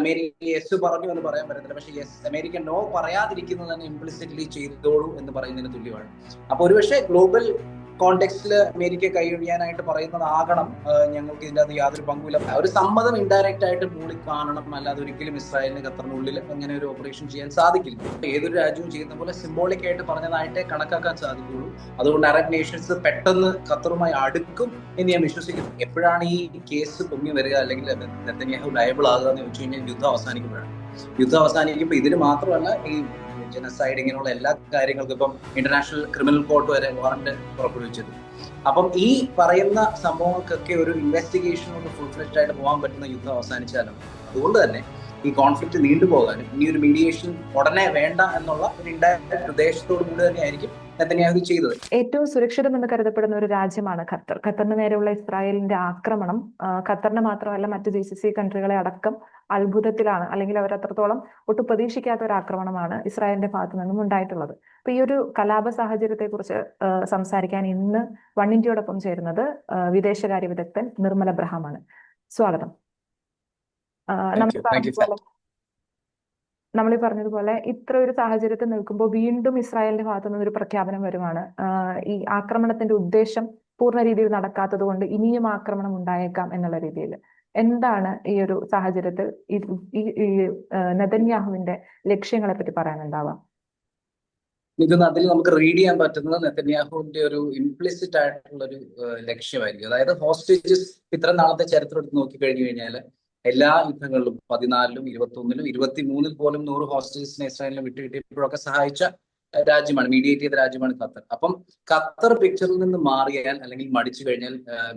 America yes പറഞ്ഞു എന്ന് പറയാൻ പറ്റത്തില്ല. പക്ഷേ യെസ് അമേരിക്ക നോ പറയാതിരിക്കുന്നത് തന്നെ ഇംപ്ലിസിറ്റ്ലി ചെയ്തോളൂ എന്ന് പറയുന്നതിന് തുല്യമാണ്. അപ്പൊ ഒരുപക്ഷെ ഗ്ലോബൽ കോണ്ടെക്സ്റ്റിൽ അമേരിക്ക കൈയൊഴിയാനായിട്ട് പറയുന്നതാകണം. ഞങ്ങൾക്ക് ഇതിന്റെ അത് യാതൊരു പങ്കുമില്ല. ഒരു സമ്മതം ഇൻഡയറക്റ്റ് ആയിട്ട് മൂളി കാണണം. അല്ലാതെ ഒരിക്കലും ഇസ്രായേലിന് ഖത്തറിനുള്ളിൽ അങ്ങനെ ഒരു ഓപ്പറേഷൻ ചെയ്യാൻ സാധിക്കില്ല. ഏതൊരു രാജ്യവും ചെയ്യുന്ന പോലെ സിംബോളിക് ആയിട്ട് പറഞ്ഞതായിട്ടേ കണക്കാക്കാൻ സാധിക്കുള്ളൂ അതുകൊണ്ട് അറബ് നേഷൻസ് പെട്ടെന്ന് ഖത്തറുമായി അടുക്കും എന്ന് ഞാൻ വിശ്വസിക്കുന്നു. എപ്പോഴാണ് ഈ കേസ് പൊങ്ങി വരിക? അല്ലെങ്കിൽ ലയബിൾ ആകുക എന്ന് ചോദിച്ചു കഴിഞ്ഞാൽ യുദ്ധം അവസാനിക്കുമ്പോഴാണ്. യുദ്ധം അവസാനിക്കുമ്പോൾ ഇതിന് മാത്രമല്ല ഈ ജനസൈഡ് ഇങ്ങനെയുള്ള എല്ലാ കാര്യങ്ങൾക്കും ഇപ്പം ഇന്റർനാഷണൽ ക്രിമിനൽ കോർട്ട് വരെ വാറന്റ് പുറപ്പെടുവിച്ചത്. അപ്പം ഈ പറയുന്ന സംഭവങ്ങൾക്കൊക്കെ ഒരു ഇൻവെസ്റ്റിഗേഷനോട് ഫുൾ ഫ്ലെഷ്ഡ് ആയിട്ട് പോകാൻ പറ്റുന്ന യുദ്ധം അവസാനിച്ചാലും അതുകൊണ്ട് തന്നെ ഈ കോൺഫ്ലിക്റ്റ് നീണ്ടുപോകാനും ഇനി ഒരു മീഡിയേഷൻ ഉടനെ വേണ്ട എന്നുള്ള ഒരു ഇൻഡയറക്റ്റ് ഉദ്ദേശത്തോടു കൂടി തന്നെയായിരിക്കും നെതന്യാഹു ചെയ്തത്. ഏറ്റവും സുരക്ഷിതം എന്ന് കരുതപ്പെടുന്ന ഒരു രാജ്യമാണ് ഖത്തർ. ഖത്തറിന് നേരെയുള്ള ഇസ്രായേലിന്റെ ആക്രമണം ഖത്തറിന് മാത്രമല്ല മറ്റു ജി സി സി കൺട്രികളെ അടക്കം അത്ഭുതത്തിലാണ് അല്ലെങ്കിൽ അവർ അത്രത്തോളം ഒട്ടും പ്രതീക്ഷിക്കാത്ത ഒരു ആക്രമണമാണ് ഇസ്രായേലിന്റെ ഭാഗത്തു നിന്നും ഉണ്ടായിട്ടുള്ളത്. അപ്പൊ ഈ ഒരു കലാപ സാഹചര്യത്തെ കുറിച്ച് സംസാരിക്കാൻ ഇന്ന് വൺ ഇന്ത്യയോടൊപ്പം ചേരുന്നത് വിദേശകാര്യ വിദഗ്ധൻ നിർമ്മല ബ്രഹാമാണ്. സ്വാഗതം. നമ്മൾ ഈ പറഞ്ഞതുപോലെ ഇത്ര ഒരു സാഹചര്യത്തിൽ നിൽക്കുമ്പോൾ വീണ്ടും ഇസ്രായേലിന്റെ ഭാഗത്തു നിന്നൊരു പ്രഖ്യാപനം വരുവാണ്. ഈ ആക്രമണത്തിന്റെ ഉദ്ദേശം പൂർണ രീതിയിൽ നടക്കാത്തത് കൊണ്ട് ഇനിയും ആക്രമണം ഉണ്ടായേക്കാം എന്നുള്ള രീതിയിൽ എന്താണ് ഈ ഒരു സാഹചര്യത്തിൽ ഈ നെതന്യാഹുവിന്റെ ലക്ഷ്യങ്ങളെ പറ്റി പറയാനുണ്ടാവാം? ഇത് അതിൽ നമുക്ക് റീഡ് ചെയ്യാൻ പറ്റുന്നത് നെതന്യാഹുവിന്റെ ഒരു ഇംപ്ലിസിറ്റ് ആയിട്ടുള്ള ഒരു ലക്ഷ്യമായിരിക്കും. അതായത് ഹോസ്റ്റേജസ് ഇത്ര നാളത്തെ ചരിത്രം എടുത്ത് നോക്കി കഴിഞ്ഞു കഴിഞ്ഞാൽ എല്ലാ യുദ്ധങ്ങളിലും പതിനാലിലും ഇരുപത്തി ഒന്നിലും ഇരുപത്തി മൂന്നിൽ പോലും നൂറ് ഹോസ്റ്റേജസിനെ ഇസ്രായേലിനെ വിട്ടുകിട്ടിയപ്പോഴൊക്കെ സഹായിച്ച രാജ്യമാണ് മീഡിയേറ്റ് ചെയ്ത രാജ്യമാണ് ഖത്തർ. അപ്പം ഖത്തർ പിക്ചറിൽ നിന്ന് മാറിയാൽ അല്ലെങ്കിൽ മടിച്ചു കഴിഞ്ഞാൽ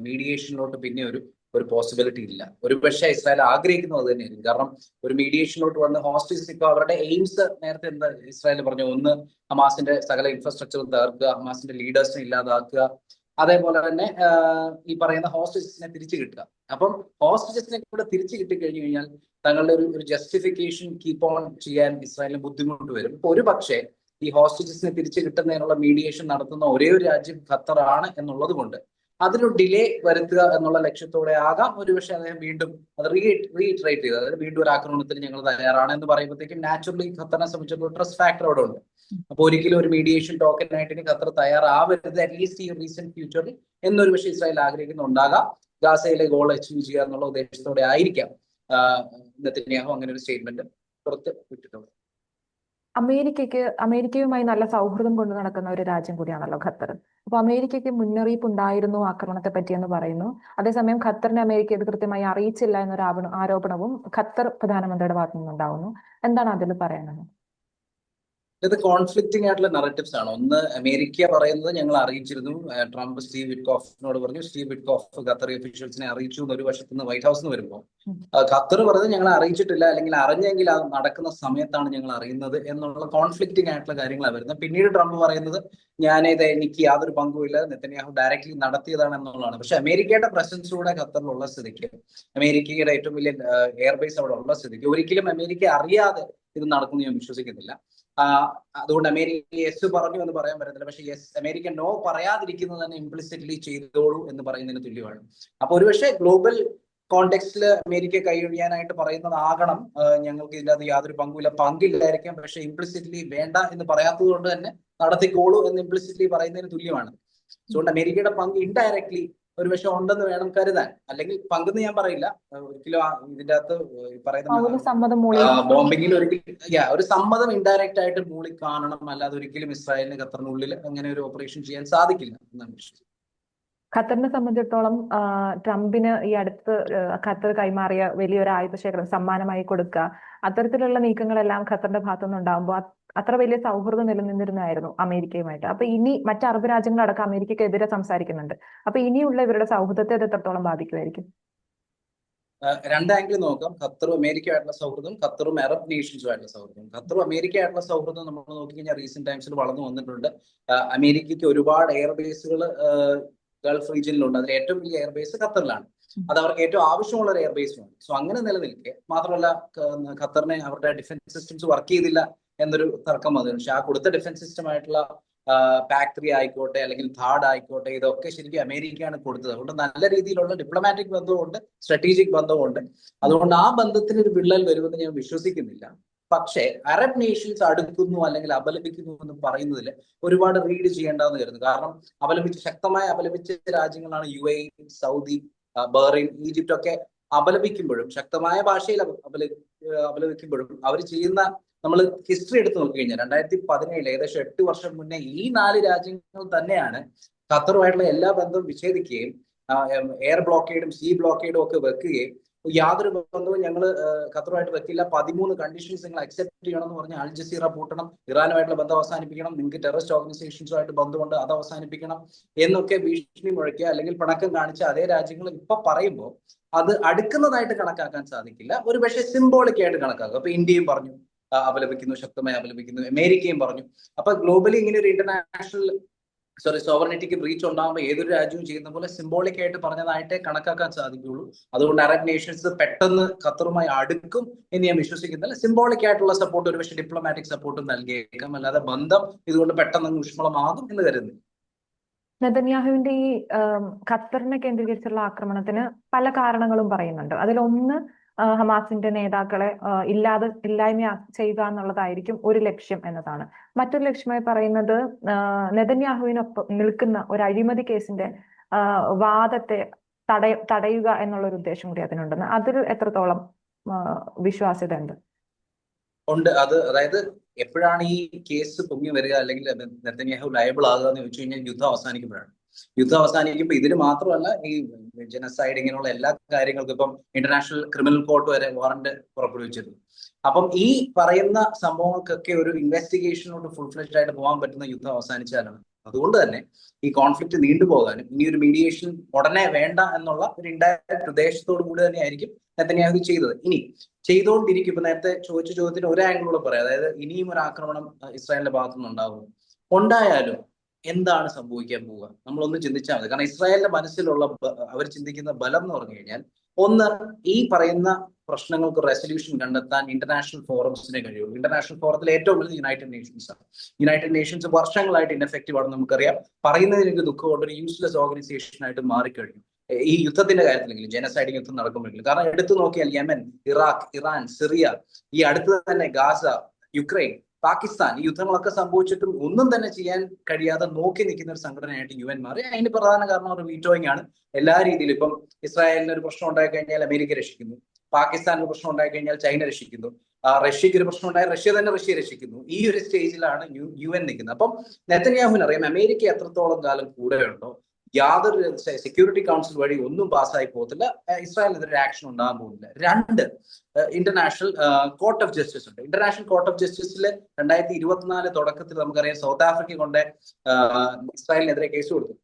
മീഡിയേഷനിലോട്ട് പിന്നെ ഒരു ഒരു പോസിബിലിറ്റി ഇല്ല. ഒരു പക്ഷേ ഇസ്രായേൽ ആഗ്രഹിക്കുന്നത് അത് തന്നെയായിരിക്കും. കാരണം ഒരു മീഡിയേഷനിലോട്ട് വന്ന് ഹോസ്റ്റേജസ് ഇപ്പൊ അവരുടെ എയിംസ് നേരത്തെ എന്താ ഇസ്രായേൽ പറഞ്ഞു ഒന്ന് ഹമാസിന്റെ സകല ഇൻഫ്രാസ്ട്രക്ചർ തകർക്കുക ഹമാസിന്റെ ലീഡേഴ്സിനെ ഇല്ലാതാക്കുക അതേപോലെ തന്നെ ഈ പറയുന്ന ഹോസ്റ്റേജസിനെ തിരിച്ചു കിട്ടുക. അപ്പം ഹോസ്റ്റേജസിനെ കൂടെ തിരിച്ചു കിട്ടി കഴിഞ്ഞു കഴിഞ്ഞാൽ തങ്ങളുടെ ഒരു ഒരു ജസ്റ്റിഫിക്കേഷൻ കീപ്പ് ഓൺ ചെയ്യാൻ ഇസ്രായേലിന് ബുദ്ധിമുട്ട് വരും. ഒരു പക്ഷേ ഈ ഹോസ്റ്റേജസിനെ തിരിച്ചു കിട്ടുന്നതിനുള്ള മീഡിയേഷൻ നടത്തുന്ന ഒരേ ഒരു രാജ്യം ഖത്തറാണ് എന്നുള്ളത് കൊണ്ട് അതിനൊരു ഡിലേ വരുത്തുക എന്നുള്ള ലക്ഷ്യത്തോടെ ആകാം. ഒരുപക്ഷെ അദ്ദേഹം വീണ്ടും അത് റീ റീട്രേറ്റ് ചെയ്ത്. അതായത് വീണ്ടും ഒരു ആക്രമണത്തിന് ഞങ്ങൾ തയ്യാറാണ് എന്ന് പറയുമ്പോഴത്തേക്കും നാച്ചുറലി ഖത്തറിനെ സംബന്ധിച്ചിടത്തോളം ട്രസ്റ്റ് ഫാക്ടർ അവിടെ ഉണ്ട്. അപ്പോൾ ഒരിക്കലും ഒരു മീഡിയേഷൻ ടോക്കനായിട്ട് ഇനി ഖത്തർ തയ്യാറാവരുത്. അറ്റ്ലീസ്റ്റ് ഈ റീസെന്റ് ഫ്യൂച്ചറിൽ എന്നൊരു പക്ഷേ ഇസ്രായേൽ ആഗ്രഹിക്കുന്നുണ്ടാകാം. ഗാസയിലെ ഗോൾ അച്ചീവ് ചെയ്യുക എന്നുള്ള ഉദ്ദേശത്തോടെ ആയിരിക്കാം. നെത്തന്യാഹു അങ്ങനെ ഒരു സ്റ്റേറ്റ്മെന്റ് പുറത്ത് വിട്ടിട്ടുള്ളത്. അമേരിക്കയ്ക്ക് അമേരിക്കയുമായി നല്ല സൗഹൃദം കൊണ്ടു നടക്കുന്ന ഒരു രാജ്യം കൂടിയാണല്ലോ ഖത്തർ. അപ്പൊ അമേരിക്കയ്ക്ക് മുന്നറിയിപ്പ് ഉണ്ടായിരുന്നു ആക്രമണത്തെ പറ്റിയെന്ന് പറയുന്നു. അതേസമയം ഖത്തറിനെ അമേരിക്ക ഇത് കൃത്യമായി അറിയിച്ചില്ല എന്നൊരു ആരോപണവും ഖത്തർ പ്രധാനമന്ത്രിയുടെ ഭാഗത്തു നിന്നുണ്ടാവുന്നു. എന്താണ് അതിൽ പറയാനുള്ളത്? ഇത് കോൺഫ്ലിക്റ്റിംഗ് ആയിട്ടുള്ള നറേറ്റീവ്സ് ആണ്? ഒന്ന് അമേരിക്ക പറയുന്നത് ഞങ്ങൾ അറിയിച്ചിരുന്നു. ട്രംപ് സ്റ്റീവ് വിറ്റ്കോഫിനോട് പറഞ്ഞു സ്റ്റീവ് വിറ്റ്കോഫ് ഖത്തറി ഒഫീഷ്യൽസിനെ അറിയിച്ചു എന്നൊരു വശത്ത് നിന്ന് വൈറ്റ് ഹൗസിൽ നിന്ന് വരുമ്പോൾ ഖത്തർ പറഞ്ഞത് ഞങ്ങൾ അറിയിച്ചിട്ടില്ല അല്ലെങ്കിൽ അറിഞ്ഞെങ്കിൽ അത് നടക്കുന്ന സമയത്താണ് ഞങ്ങൾ അറിയുന്നത് എന്നുള്ള കോൺഫ്ലിക്റ്റിംഗ് ആയിട്ടുള്ള കാര്യങ്ങളാണ് വരുന്നത്. പിന്നീട് ട്രംപ് പറയുന്നത് ഞാനിത് എനിക്ക് യാതൊരു പങ്കുമില്ല നെത്തന്യാഹു ഡയറക്റ്റ്ലി നടത്തിയതാണ് എന്നുള്ളതാണ്. പക്ഷെ അമേരിക്കയുടെ പ്രസൻസ് കൂടെ ഖത്തറിലുള്ള സ്ഥിതിക്ക് അമേരിക്കയുടെ ഏറ്റവും വലിയ എയർബേസ് അവിടെ ഉള്ള സ്ഥിതിക്ക് ഒരിക്കലും അമേരിക്ക അറിയാതെ ഇത് നടക്കുന്നു ഞാൻ വിശ്വസിക്കുന്നില്ല. അതുകൊണ്ട് അമേരിക്ക യെസ് പറഞ്ഞു എന്ന് പറയാൻ പറ്റത്തില്ല. പക്ഷെ യെസ് അമേരിക്ക നോ പറയാതിരിക്കുന്നത് തന്നെ ഇംപ്ലിസിറ്റ്ലി ചെയ്തോളൂ എന്ന് പറയുന്നതിന് തുല്യമാണ്. അപ്പൊ ഒരുപക്ഷെ ഗ്ലോബൽ കോണ്ടെക്സ്റ്റിൽ അമേരിക്ക കൈയൊഴിയാനായിട്ട് പറയുന്നതാകണം. ഞങ്ങൾക്ക് ഇതിന്റെ അത് യാതൊരു പങ്കുമില്ല. പങ്കില്ലായിരിക്കാം. പക്ഷെ ഇംപ്ലിസിറ്റ്ലി വേണ്ട എന്ന് പറയാത്തത് കൊണ്ട് തന്നെ നടത്തിക്കോളൂ എന്ന് ഇംപ്ലിസിറ്റ്ലി പറയുന്നതിന് തുല്യമാണ്. അതുകൊണ്ട് അമേരിക്കയുടെ പങ്ക് ഇൻഡയറക്ട്ലി ഒരു പക്ഷെ ഉണ്ടെന്ന് വേണം കരുതാൻ. അല്ലെങ്കിൽ പങ്കെന്ന് ഞാൻ പറയില്ല. ഒരിക്കലും ഇതിന്റെ അകത്ത് പറയുന്ന ബോംബിങ്ങിൽ ഒരിക്കലും ഒരു സമ്മതം ഇൻഡയറക്റ്റ് ആയിട്ട് മൂളി കാണണം. അല്ലാതെ ഒരിക്കലും ഇസ്രായേലിന് ഖത്തറിനുള്ളിൽ അങ്ങനെ ഒരു ഓപ്പറേഷൻ ചെയ്യാൻ സാധിക്കില്ല എന്നാണ് വിശ്വസിക്കുന്നത്. ഖത്തറിനെ സംബന്ധിച്ചിടത്തോളം ട്രംപിന് ഈ അടുത്ത് ഖത്തർ കൈമാറിയ വലിയൊരു ആയുധ ശേഖരം സമ്മാനമായി കൊടുക്കുക. അത്തരത്തിലുള്ള നീക്കങ്ങളെല്ലാം ഖത്തറിന്റെ ഭാഗത്തുനിന്ന് ഉണ്ടാകുമ്പോൾ അത്ര വലിയ സൗഹൃദം നിലനിന്നിരുന്നായിരുന്നു അമേരിക്കയുമായിട്ട്. അപ്പൊ ഇനി മറ്റ് അറബ് രാജ്യങ്ങളടക്കം അമേരിക്കക്കെതിരെ സംസാരിക്കുന്നുണ്ട്. അപ്പൊ ഇനിയുള്ള ഇവരുടെ സൗഹൃദത്തെ അത് എത്രത്തോളം ബാധിക്കുമായിരിക്കും? രണ്ട് ആംഗിൾ നോക്കാം. ഖത്തറും അമേരിക്കയായിട്ടുള്ള സൗഹൃദം ഖത്തറും അറബ് നേഷൻസുമായിട്ടുള്ള സൗഹൃദം. ഖത്തറും അമേരിക്കയായിട്ടുള്ള സൗഹൃദം നമ്മൾ നോക്കിക്കഴിഞ്ഞാൽ റീസെന്റ് ടൈംസിൽ വളർന്നു വന്നിട്ടുണ്ട്. അമേരിക്കയ്ക്ക് ഒരുപാട് എയർബേസുകൾ ഗൾഫ് റീജിയനിലുണ്ട്. അതിൽ ഏറ്റവും വലിയ എയർബേസ് ഖത്തറിലാണ്. അത് അവർക്ക് ഏറ്റവും ആവശ്യമുള്ള ഒരു എയർബേസുമാണ് സോ അങ്ങനെ നിലനിൽക്കെ. മാത്രമല്ല ഖത്തറിനെ അവരുടെ ഡിഫൻസ് സിസ്റ്റംസ് വർക്ക് ചെയ്തില്ല. എന്നൊരു തർക്കം വന്നു പക്ഷെ ആ കൊടുത്ത ഡിഫൻസ് സിസ്റ്റം ആയിട്ടുള്ള പാക് ആയിക്കോട്ടെ അല്ലെങ്കിൽ ഥാർഡ് ആയിക്കോട്ടെ ഇതൊക്കെ ശരിക്കും അമേരിക്കയാണ് കൊടുത്തത്. അതുകൊണ്ട് നല്ല രീതിയിലുള്ള ഡിപ്ലോമാറ്റിക് ബന്ധമുണ്ട് സ്ട്രാറ്റജിക് ബന്ധമുണ്ട് അതുകൊണ്ട് ആ ബന്ധത്തിന് ഒരു വിള്ളൽ വരുമെന്ന് ഞാൻ വിശ്വസിക്കുന്നില്ല. പക്ഷേ അറബ് നേഷൻസ് അടുക്കുന്നു അല്ലെങ്കിൽ അപലപിക്കുന്നു എന്ന് പറയുന്നതിൽ ഒരുപാട് റീഡ് ചെയ്യേണ്ടതെന്ന് കരുതുന്നു. കാരണം അപലപിച്ച് ശക്തമായ അപലപിച്ച രാജ്യങ്ങളാണ് U A Saudi Bahrain Egypt ഒക്കെ അപലപിക്കുമ്പോഴും ശക്തമായ ഭാഷയിൽ അപ- അപല അപലപിക്കുമ്പോഴും അവർ ചെയ്യുന്ന നമ്മൾ ഹിസ്റ്ററി എടുത്ത് നോക്കിക്കഴിഞ്ഞാൽ രണ്ടായിരത്തി പതിനേഴിൽ ഏകദേശം എട്ട് വർഷം മുന്നേ ഈ നാല് രാജ്യങ്ങൾ തന്നെയാണ് ഖത്തറുമായിട്ടുള്ള എല്ലാ ബന്ധവും വിച്ഛേദിക്കുകയും എയർ ബ്ലോക്കേഡും സീ ബ്ലോക്കേഡും ഒക്കെ വെക്കുകയും യാതൊരു ബന്ധവും ഞങ്ങൾ ഖത്തറുമായിട്ട് വെക്കില്ല പതിമൂന്ന് കണ്ടീഷൻസ് നിങ്ങൾ അക്സെപ്റ്റ് ചെയ്യണം എന്ന് പറഞ്ഞാൽ അൽ ജസീറ പൂട്ടണം ഇറാനുമായിട്ടുള്ള ബന്ധം അവസാനിപ്പിക്കണം നിങ്ങൾക്ക് ടെററിസ്റ്റ് ഓർഗനൈസേഷൻസുമായിട്ട് ബന്ധമുണ്ട് അത് അവസാനിപ്പിക്കണം എന്നൊക്കെ ഭീഷണി മുഴക്കുക അല്ലെങ്കിൽ പിണക്കം കാണിച്ച അതേ രാജ്യങ്ങൾ ഇപ്പൊ പറയുമ്പോൾ അത് അടുക്കുന്നതായിട്ട് കണക്കാക്കാൻ സാധിക്കില്ല. ഒരു പക്ഷേ സിംബോളിക് ആയിട്ട് കണക്കാക്കും. അപ്പൊ ഇന്ത്യയും പറഞ്ഞു അപലപിക്കുന്നു ശക്തമായി അപലപിക്കുന്നു അമേരിക്കയും പറഞ്ഞു. അപ്പൊ ഗ്ലോബലി ഇങ്ങനെ ഒരു ഇന്റർനാഷണൽ സോറി സോവർണിറ്റിക്ക് ബ്രീച്ച് ഉണ്ടാകുമ്പോൾ ഏതൊരു രാജ്യവും ചെയ്യുന്ന പോലെ സിംബോളിക് ആയിട്ട് പറഞ്ഞതായിട്ടേ കണക്കാക്കാൻ സാധിക്കുകയുള്ളൂ. അതുകൊണ്ട് അറബ് നേഷൻസ് പെട്ടെന്ന് ഖത്തറുമായി അടുക്കും എന്ന് ഞാൻ വിശ്വസിക്കുന്നില്ല. സിംബോളിക് ആയിട്ടുള്ള സപ്പോർട്ട് ഒരുപക്ഷെ ഡിപ്ലോമാറ്റിക് സപ്പോർട്ടും നൽകിയേക്കാം. അല്ലാതെ ബന്ധം ഇതുകൊണ്ട് പെട്ടെന്ന് ഊഷ്മളമാകും എന്ന് കരുതുന്നു നെതന്യാഹുവിന്റെ ഈ ഖത്തറിനെ കേന്ദ്രീകരിച്ചുള്ള ആക്രമണത്തിന് പല കാരണങ്ങളും പറയുന്നുണ്ട്. അതിലൊന്ന് ഹമാസിന്റെ നേതാക്കളെ ഇല്ലാതെ ഇല്ലായ്മ ചെയ്യുക എന്നുള്ളതായിരിക്കും ഒരു ലക്ഷ്യം എന്നതാണ്. മറ്റൊരു ലക്ഷ്യമായി പറയുന്നത് നെതന്യാഹുവിനൊപ്പം നിൽക്കുന്ന ഒരു അഴിമതി കേസിന്റെ വാദത്തെ തടയ തടയുക എന്നുള്ള ഒരു ഉദ്ദേശം കൂടി അതിനുണ്ടെന്ന്. അതിൽ എത്രത്തോളം വിശ്വാസ്യത ഉണ്ട് ഉണ്ട്. അത് അതായത് എപ്പോഴാണ് ഈ കേസ് പൊങ്ങി വരിക അല്ലെങ്കിൽ നെത്തന്യാഹു ലയബിൾ ആകുക എന്ന് ചോദിച്ചു കഴിഞ്ഞാൽ യുദ്ധം അവസാനിക്കുമ്പോഴാണ്. യുദ്ധം അവസാനിക്കുമ്പോൾ ഇതിന് മാത്രമല്ല ഈ ജനസൈഡ് ഇങ്ങനെയുള്ള എല്ലാ കാര്യങ്ങൾക്കും ഇപ്പം ഇന്റർനാഷണൽ ക്രിമിനൽ കോർട്ട് വരെ വാറണ്ട് പുറപ്പെടുവിച്ചിരുന്നു. അപ്പം ഈ പറയുന്ന സംഭവങ്ങൾക്കൊക്കെ ഒരു ഇൻവെസ്റ്റിഗേഷനോട് ഫുൾ ഫ്ലെഷ് ആയിട്ട് പോകാൻ പറ്റുന്ന യുദ്ധം അവസാനിച്ചാലാണ്. അതുകൊണ്ട് തന്നെ ഈ കോൺഫ്ലിക്ട് നീണ്ടുപോകാനും ഇനി ഒരു മീഡിയേഷൻ ഉടനെ വേണ്ട എന്നുള്ള ഒരു ഇൻഡയറക്ട് ഉദ്ദേശത്തോടു കൂടി തന്നെ തന്നെയായിരിക്കും നെത്തന്യാഹു ചെയ്തത്. ഇനി ചെയ്തുകൊണ്ടിരിക്കും ഇപ്പൊ നേരത്തെ ചോദിച്ച ചോദ്യത്തിന് ഒരു ആംഗിളോട് പറയാം. അതായത് ഇനിയും ഒരു ആക്രമണം ഇസ്രായേലിന്റെ ഭാഗത്തുനിന്ന് ഉണ്ടാവും ഉണ്ടായാലും എന്താണ് സംഭവിക്കാൻ പോവുക? നമ്മളൊന്ന് ചിന്തിച്ചാൽ മതി. കാരണം ഇസ്രായേലിന്റെ മനസ്സിലുള്ള അവർ ചിന്തിക്കുന്ന ബലം എന്ന് പറഞ്ഞു കഴിഞ്ഞാൽ ഒന്ന് ഈ പറയുന്ന പ്രശ്നങ്ങൾക്ക് റെസൊല്യൂഷൻ കണ്ടെത്താൻ ഇന്റർനാഷണൽ ഫോറംസിനെ കഴിയുള്ളൂ. ഇന്റർനാഷണൽ ഫോറത്തിൽ ഏറ്റവും വലുത് യുണൈറ്റഡ് നേഷൻസ് ആണ്. യുണൈറ്റഡ് നേഷൻസ് വർഷങ്ങളായിട്ട് ഇൻഎഫക്റ്റീവ് ആണെന്ന് നമുക്കറിയാം. പറയുന്നതിന് എനിക്ക് ദുഃഖമുണ്ട് ഒരു യൂസ്ലെസ് ഓർഗനൈസേഷൻ ആയിട്ട് മാറിക്കഴിഞ്ഞു. ഈ യുദ്ധത്തിന്റെ കാര്യത്തിലെങ്കിലും ജനസൈഡിങ് യുദ്ധം നടക്കുമ്പോഴെങ്കിലും. കാരണം എടുത്തു നോക്കിയാൽ യമൻ ഇറാഖ് ഇറാൻ സിറിയ ഈ അടുത്ത് തന്നെ ഗാസ യുക്രൈൻ പാകിസ്ഥാൻ യുദ്ധങ്ങളൊക്കെ സംഭവിച്ചിട്ടും ഒന്നും തന്നെ ചെയ്യാൻ കഴിയാതെ നോക്കി നിൽക്കുന്ന ഒരു സംഘടനയായിട്ട് യു എൻ മാറി. അതിന് പ്രധാന കാരണം ഒരു വീറ്റോയിങ് ആണ്. എല്ലാ രീതിയിലും ഇപ്പം ഇസ്രായേലിന് ഒരു പ്രശ്നം ഉണ്ടായി കഴിഞ്ഞാൽ അമേരിക്ക രക്ഷിക്കുന്നു. ഒരു പ്രശ്നം ഉണ്ടായി കഴിഞ്ഞാൽ ചൈന രക്ഷിക്കുന്നു. റഷ്യക്ക് ഒരു പ്രശ്നം ഉണ്ടായാൽ റഷ്യ തന്നെ റഷ്യ രക്ഷിക്കുന്നു. ഈ ഒരു സ്റ്റേജിലാണ് യു യു എൻ നിൽക്കുന്നത്. അപ്പം നെത്തന്യാഹുവിന് അറിയാം അമേരിക്ക എത്രത്തോളം കാലം കൂടെയുണ്ടോ? യാതൊരു സെക്യൂരിറ്റി കൗൺസിൽ വഴി ഒന്നും പാസ്സായി പോകത്തില്ല. ഇസ്രായേലിനെതിരെ ആക്ഷൻ ഉണ്ടാകാൻ പോകുന്നില്ല. രണ്ട് ഇന്റർനാഷണൽ കോർട്ട് ഓഫ് ജസ്റ്റിസ് ഉണ്ട്. ഇന്റർനാഷണൽ കോർട്ട് ഓഫ് ജസ്റ്റിസിൽ രണ്ടായിരത്തി ഇരുപത്തിനാല് തുടക്കത്തിൽ നമുക്കറിയാം സൗത്ത് ആഫ്രിക്ക കൊണ്ട് ഇസ്രായേലിനെതിരെ കേസ് കൊടുത്തു.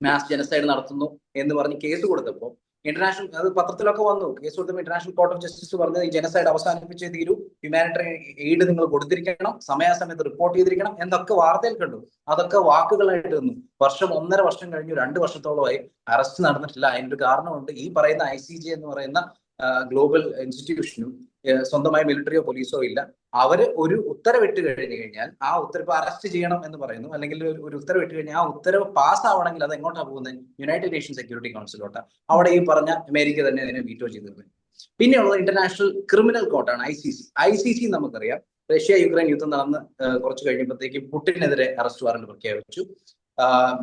മാസ് ജനസൈഡ് നടത്തുന്നു എന്ന് പറഞ്ഞ് കേസ് കൊടുത്തപ്പോൾ ഇന്റർനാഷണൽ അത് പത്രത്തിലൊക്കെ വന്നു. കേസ് കൊടുത്തപ്പോൾ ഇന്റർനാഷണൽ കോർട്ട് ഓഫ് ജസ്റ്റിസ് പറഞ്ഞത് ഈ ജനസൈഡ് അവസാനിപ്പിച്ചേ തീരൂ. ഹ്യൂമാനിറ്ററിയൻ എയ്ഡ് നിങ്ങൾ കൊടുത്തിരിക്കണം. സമയാസമയത്ത് റിപ്പോർട്ട് ചെയ്തിരിക്കണം എന്നൊക്കെ വാർത്തയിൽ കണ്ടു. അതൊക്കെ വാക്കുകളായിട്ട് നിന്നു. വർഷം ഒന്നര വർഷം കഴിഞ്ഞു. രണ്ട് വർഷത്തോളമായി അറസ്റ്റ് നടന്നിട്ടില്ല. അതിനൊരു കാരണമുണ്ട്. ഈ പറയുന്ന ഐ സി എന്ന് പറയുന്ന ഗ്ലോബൽ ഇൻസ്റ്റിറ്റ്യൂഷനും സ്വന്തമായി മിലിറ്ററിയോ പോലീസോ ഇല്ല. അവർ ഒരു ഉത്തരവിട്ട് കഴിഞ്ഞു കഴിഞ്ഞാൽ ആ ഉത്തരവ് അറസ്റ്റ് ചെയ്യണം എന്ന് പറയുന്നു. അല്ലെങ്കിൽ ഒരു- ഉത്തരവിട്ട് കഴിഞ്ഞാൽ ആ ഉത്തരവ് പാസ് ആവണമെങ്കിൽ അത് എങ്ങോട്ടാണ് പോകുന്നത്? യുണൈറ്റഡ് നേഷൻ സെക്യൂരിറ്റി കൗൺസിലോട്ടാണ് അവിടെ ഈ പറഞ്ഞ അമേരിക്ക തന്നെ അതിനെ വീറ്റോ ചെയ്തിരുന്നത് പിന്നെയുള്ളത് international criminal കോർട്ടാണ് I C C I C C നമുക്കറിയാം. റഷ്യ യുക്രൈൻ യുദ്ധം നടന്ന് കുറച്ച് കഴിഞ്ഞപ്പോഴത്തേക്ക് പുട്ടിനെതിരെ അറസ്റ്റ് വാറന്റ് പ്രഖ്യാപിച്ചു.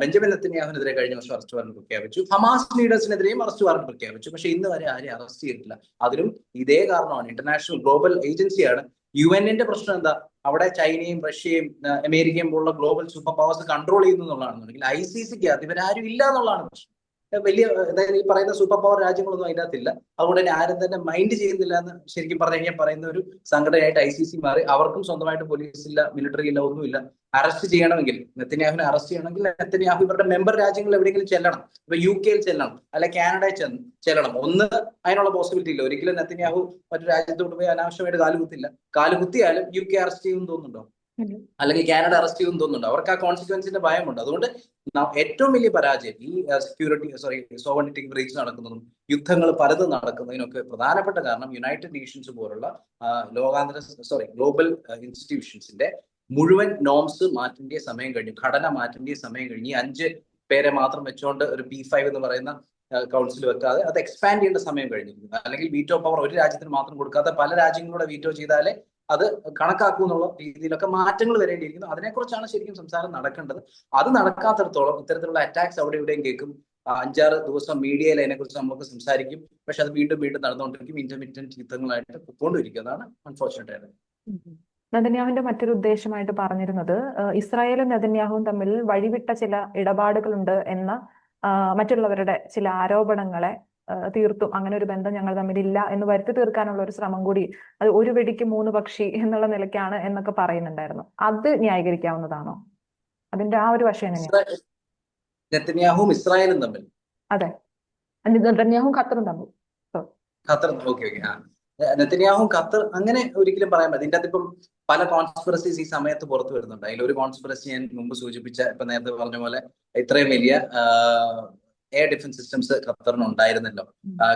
ബെഞ്ചമിൻ നെത്തന്യാഹുവിനെതിരെ കഴിഞ്ഞ വർഷം അറസ്റ്റ് വാറന്റ് പ്രഖ്യാപിച്ചു. ഹമാസ് ലീഡേഴ്സിനെതിരെയും അറസ്റ്റ് വാറന്റ് പ്രഖ്യാപിച്ചു. പക്ഷെ ഇന്ന് വരെ ആരെയും അറസ്റ്റ് ചെയ്തിട്ടില്ല. അതിലും ഇതേ കാരണമാണ് ഇന്റർനാഷണൽ ഗ്ലോബൽ ഏജൻസിയാണ് യു എന്നിന്റെ പ്രശ്നം എന്താ? അവിടെ ചൈനയും റഷ്യയും അമേരിക്കയും പോലുള്ള ഗ്ലോബൽ സൂപ്പർ പവേഴ്സ് കൺട്രോൾ ചെയ്യുന്നു എന്നുള്ളതാണെന്നുണ്ടെങ്കിൽ ഐ സി സിക്ക് അത് ഇവരാരും ഇല്ല എന്നുള്ളതാണ് പ്രശ്നം. വലിയ അതായത് ഈ പറയുന്ന സൂപ്പർ പവർ രാജ്യങ്ങളൊന്നും അതിനകത്തില്ല. അതുകൊണ്ട് തന്നെ ആരും തന്നെ മൈൻഡ് ചെയ്യുന്നില്ല എന്ന് ശരിക്കും പറഞ്ഞു കഴിഞ്ഞാൽ പറയുന്ന ഒരു സംഘടനയായിട്ട് ഐ സി സി മാറി. അവർക്കും സ്വന്തമായിട്ട് പോലീസ് ഇല്ല മിലിറ്ററി ഇല്ല ഒന്നുമില്ല അറസ്റ്റ് ചെയ്യണമെങ്കിൽ നെത്തന്യാഹുവിനെ അറസ്റ്റ് ചെയ്യണമെങ്കിൽ നെത്തന്യാഹു ഇവരുടെ മെമ്പർ രാജ്യങ്ങളിൽ എവിടെയെങ്കിലും ചെല്ലണം. ഇപ്പൊ യു കെയിൽ ചെല്ലണം അല്ലെ കാനഡയിൽ ചെന്ന് ചെല്ലണം. ഒന്ന് അതിനുള്ള പോസിബിലിറ്റി ഇല്ല. ഒരിക്കലും നെത്തന്യാഹു മറ്റു രാജ്യത്തോട്ട് പോയി അനാവശ്യമായിട്ട് കാലുകുത്തില്ല. കാലുകുത്തിയാലും യു കെ അറസ്റ്റ് ചെയ്യുമെന്ന് തോന്നുന്നുണ്ടോ. അല്ലെങ്കിൽ കാനഡ അറസ്റ്റ് ചെയ്യുമെന്ന് തോന്നുന്നുണ്ട്. അവർക്ക് ആ കോൺസിക്വൻസിന്റെ ഭയമുണ്ട്. അതുകൊണ്ട് ഏറ്റവും വലിയ പരാജയം ഈ സെക്യൂരിറ്റി സോറി സോവണിറ്റി ബ്രീച്ച് നടക്കുന്നതും യുദ്ധങ്ങൾ പലതും നടക്കുന്നതിനൊക്കെ പ്രധാനപ്പെട്ട കാരണം യുണൈറ്റഡ് നേഷൻസ് പോലുള്ള ലോകാന്തര സോറി ഗ്ലോബൽ ഇൻസ്റ്റിറ്റ്യൂഷൻസിന്റെ മുഴുവൻ നോംസ് മാറ്റേണ്ട സമയം കഴിഞ്ഞു. ഘടന മാറ്റേണ്ട സമയം കഴിഞ്ഞു. അഞ്ച് പേരെ മാത്രം വെച്ചുകൊണ്ട് ഒരു ബി ഫൈവ് എന്ന് പറയുന്ന കൗൺസിൽ വെക്കാതെ അത് എക്സ്പാൻഡ് ചെയ്യേണ്ട സമയം കഴിഞ്ഞിരിക്കുന്നു. അല്ലെങ്കിൽ വീറ്റോ പവർ ഒരു രാജ്യത്തിന് മാത്രം കൊടുക്കാതെ പല രാജ്യങ്ങളുടെ വീറ്റോ ചെയ്താലേ അത് കണക്കാക്കും എന്നുള്ള രീതിയിലൊക്കെ മാറ്റങ്ങൾ വരേണ്ടിയിരിക്കുന്നു. അതിനെക്കുറിച്ചാണ് ശരിക്കും സംസാരം നടക്കേണ്ടത്. അത് നടക്കാത്തിടത്തോളം ഇത്തരത്തിലുള്ള അറ്റാക്സ് അവിടെ ഇവിടെയും കേൾക്കും. അഞ്ചാറ് ദിവസം മീഡിയയിൽ അതിനെക്കുറിച്ച് നമുക്ക് സംസാരിക്കും. പക്ഷെ അത് വീണ്ടും വീണ്ടും നടന്നുകൊണ്ടിരിക്കും. ഇന്റർമീഡിയറ്റ് യുദ്ധങ്ങളായിട്ട് പൊക്കോണ്ടിരിക്കും അൺഫോർച്ചുനേറ്റ് ആയത്. നെതന്യാഹുവിന്റെ മറ്റൊരു ഉദ്ദേശമായിട്ട് പറഞ്ഞിരുന്നത് ഇസ്രായേലും നെതന്യാഹുവും തമ്മിൽ വഴിവിട്ട ചില ഇടപാടുകളുണ്ട് എന്ന മറ്റുള്ളവരുടെ ചില ആരോപണങ്ങളെ തീർത്തും അങ്ങനെ ഒരു ബന്ധം ഞങ്ങൾ തമ്മിലില്ല എന്ന് വരുത്തി തീർക്കാനുള്ള ഒരു ശ്രമം കൂടി അത് ഒരു വെടിക്ക് മൂന്ന് പക്ഷി എന്നുള്ള നിലയ്ക്കാണ് എന്നൊക്കെ പറയുന്നുണ്ടായിരുന്നു. അത് ന്യായീകരിക്കാവുന്നതാണോ? അതിന്റെ ആ ഒരു വശം നെത്തന്യാഹുവും ഇസ്രായേലും തമ്മിൽ. അതെ. നെതന്യാഹുവും ഖത്തറും തമ്മിൽ. ഓക്കെ ഓക്കെ നെത്തന്യാഹും ഖത്തർ അങ്ങനെ ഒരിക്കലും പറയാൻ പറ്റില്ല. ഇതിന്റെ അകത്ത് ഇപ്പം പല കോൺസ്പിറസീസ് ഈ സമയത്ത് പുറത്തു വരുന്നുണ്ട്. അതിൽ ഒരു കോൺസ്പിറസി ഞാൻ മുമ്പ് സൂചിപ്പിച്ച ഇപ്പൊ നേരത്തെ പറഞ്ഞ പോലെ ഇത്രയും വലിയ എയർ ഡിഫൻസ് സിസ്റ്റംസ് ഖത്തറിന് ഉണ്ടായിരുന്നല്ലോ